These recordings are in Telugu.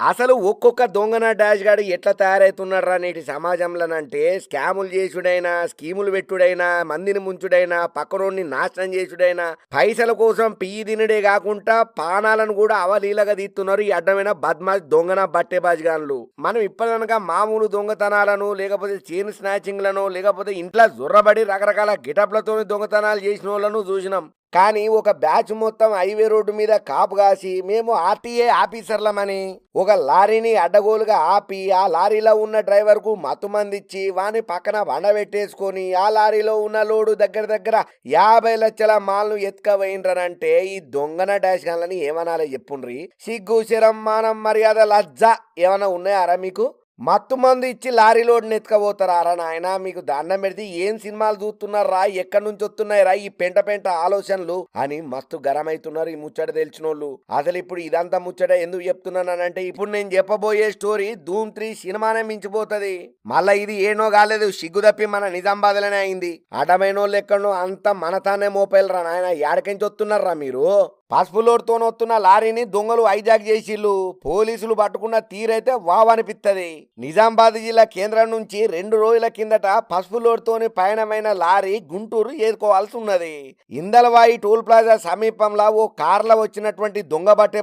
అసలు ఒక్కొక్క దొంగన డాష్ గాడు ఎట్లా తయారవుతున్నారా నేటి సమాజంలోనంటే స్కాములు చేసుడైనా స్కీములు పెట్టుడైనా మందిని ముంచుడైనా పక్కనోడిని నాశనం చేసుడైనా పైసల కోసం పియ్యి తినడే కాకుండా పానాలను కూడా అవలీలగా తీస్తున్నారు ఈ అడ్డమైన బద్మాష్ దొంగన బట్టే బాజిగాన్లు మనం ఇప్పటికనక మామూలు దొంగతనాలను లేకపోతే చైన్ స్నాచింగ్లను లేకపోతే ఇంట్లో జొర్రబడి రకరకాల గిటప్లతో దొంగతనాలు చేసిన వాళ్ళను చూసినాం. కానీ ఒక బ్యాచ్ మొత్తం హైవే రోడ్డు మీద కాపు కాసి మేము ఆర్టీఏ ఆఫీసర్లమని ఒక లారీని అడ్డగోలుగా ఆపి ఆ లారీలో ఉన్న డ్రైవర్కు మత్తుమందిచ్చి వాని పక్కన వండబెట్టేసుకొని ఆ లారీలో ఉన్న లోడు దగ్గర దగ్గర యాభై లక్షల మాల్ను ఎత్తుకపోయినరంటే ఈ దొంగన డాష్ గన్లని ఏమనాలి చెప్పుండ్రి? సిగ్గు శరం మానం మర్యాద లజ్జ ఏమైనా ఉన్నాయారా మీకు? మత్తు మందు ఇచ్చి లారీ లోడ్ని ఎత్తుకపోతారా? నాయన మీకు దండం పెడితే ఏం సినిమాలు చూస్తున్నారా ఎక్కడి నుంచి వస్తున్నాయిరా ఈ పెంట పెంట ఆలోచనలు? అని మస్తు గరమైతున్నారు ఈ ముచ్చట తెలిసినోళ్ళు. అసలు ఇప్పుడు ఇదంతా ముచ్చట ఎందుకు చెప్తున్నానంటే ఇప్పుడు నేను చెప్పబోయే స్టోరీ ధూమ్ త్రీ సినిమానే మించిపోతుంది. మళ్ళా ఇది ఏనో కాలేదు సిగ్గు తప్పి మన నిజామాబాద్లోనే అయింది. అడమైనోళ్ళు ఎక్కడో అంత మనతానే మోపేలరా నాయన. ఏడకించి వస్తున్నారా మీరు? పసుపులోడుతో వస్తున్న లారీని దొంగలు హైజాక్ చేసిళ్ళు. పోలీసులు పట్టుకున్న తీరైతే వావ్ అనిపిస్తుంది నిజామాబాద్ జిల్లా కేంద్రం నుంచి రెండు రోజుల కిందట పసుపు లోడ్తోని పయనమైన లారీ గుంటూరు ఏరుకోవాల్సి ఉన్నది. ఇందలవాయి టోల్ ప్లాజా సమీపంలో ఓ కార్లో వచ్చినటువంటి దొంగ బట్టే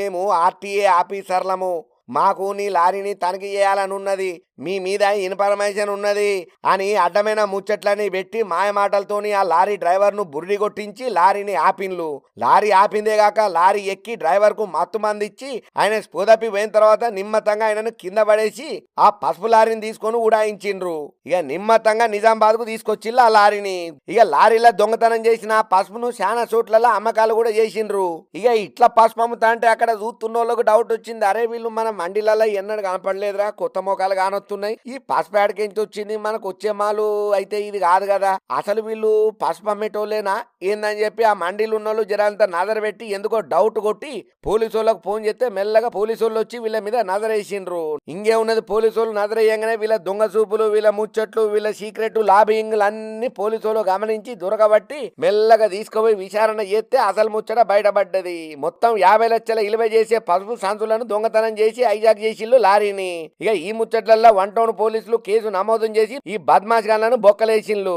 మేము ఆర్టీఏ ఆఫీసర్లము. మాకు నీ లారీని తనిఖీ చేయాలని ఉన్నది మీ మీద ఇన్ఫర్మేషన్ ఉన్నది అని అడ్డమైన ముచ్చట్లని పెట్టి మాయ మాటలతోని ఆ లారీ డ్రైవర్ను బుర్రి కొట్టించి లారీని ఆపిన్లు లారీ ఆపిందే కాక లారీ ఎక్కి డ్రైవర్కు మత్తు మందిచ్చి ఆయన స్పూదపి పోయిన తర్వాత నిమ్మతంగా ఆయనను కింద పడేసి ఆ పసుపు లారీని తీసుకొని ఉడాయించిండ్రు ఇక నిమ్మతంగా నిజామాబాద్కు తీసుకొచ్చిల్లు ఆ లారీని. ఇక లారీలో దొంగతనం చేసిన ఆ పసుపును చాలా చోట్లలో అమ్మకాలు కూడా చేసిండ్రు. ఇక ఇట్లా పసుపు అమ్ముతా అంటే అక్కడ చూస్తున్న వాళ్ళకు డౌట్ వచ్చింది. అరే వీళ్ళు మన మండీలలో ఎన్నడూ కనపడలేదురా కొత్త మొఖాలు కానొస్తున్నాయి ఈ పసుపు ఏడకించి వచ్చింది? మనకు వచ్చే మాలు అయితే ఇది కాదు కదా. అసలు వీళ్ళు పసుపు అమ్మేటోళ్ళేనా? ఏందని చెప్పి ఆ మండీలు ఉన్న వాళ్ళు జరంత నజర పెట్టి ఎందుకో డౌట్ కొట్టి పోలీసు ఫోన్ చేస్తే మెల్లగా పోలీసు వాళ్ళు వచ్చి వీళ్ళ మీద నజరేసిండ్రు ఇంకే ఉన్నది పోలీసు వాళ్ళు నజరేయంగానే వీళ్ళ దొంగ చూపులు వీళ్ళ ముచ్చట్లు వీళ్ళ సీక్రెట్ లాబింగ్లు అన్ని పోలీసు వాళ్ళు గమనించి దొరకబట్టి మెల్లగా తీసుకుపోయి విచారణ చేస్తే అసలు ముచ్చట బయటపడ్డది. మొత్తం యాభై లక్షల ఇలువ చేసే పసుపు సంచులను దొంగతనం చేసి హైజాక్ చేసిళ్ళు లారీని. ఇక ఈ ముచ్చట్లల్లో వన్ టౌన్ పోలీసులు కేసు నమోదు చేసి ఈ బద్మాష్ గాన్లను బొక్కలేసిన్లు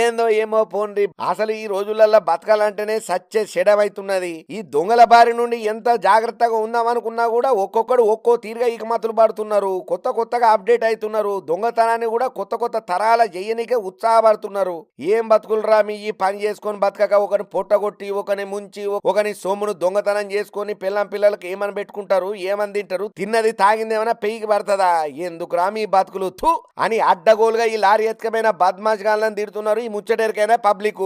ఏందో ఏమో పోండి అసలు ఈ రోజులలో బతకాలంటేనే సచ్చే సెడవైతున్నది ఈ దొంగల బారి నుండి ఎంత జాగ్రత్తగా ఉందామనుకున్నా కూడా ఒక్కొక్కడు ఒక్కో తీరుగా ఇకమతులు పడుతున్నారు. కొత్త కొత్తగా అప్డేట్ అవుతున్నారు దొంగతనాన్ని కూడా కొత్త కొత్త తరాల చెయ్యనికే ఉత్సాహపడుతున్నారు. ఏం బతుకులరా మీ ఈ పని చేసుకొని బతకక? ఒకని పొట్టగొట్టి ఒకని ముంచి ఒకని సొమ్మును దొంగతనం చేసుకొని పిల్లం పిల్లలకు ఏమని పెట్టుకుంటారు? ఏమని తింటారు? తిన్నది తాగింది ఏమైనా పెయ్యికి పడుతుందా? ఎందుకురా హామీ బతుకులు థు అని అడ్డగోలుగా ఈ లారీ ఎత్కమైన బద్మాష్ గాలను తిడుతున్నారు ఈ ముచ్చటెరికైనా పబ్లిక్.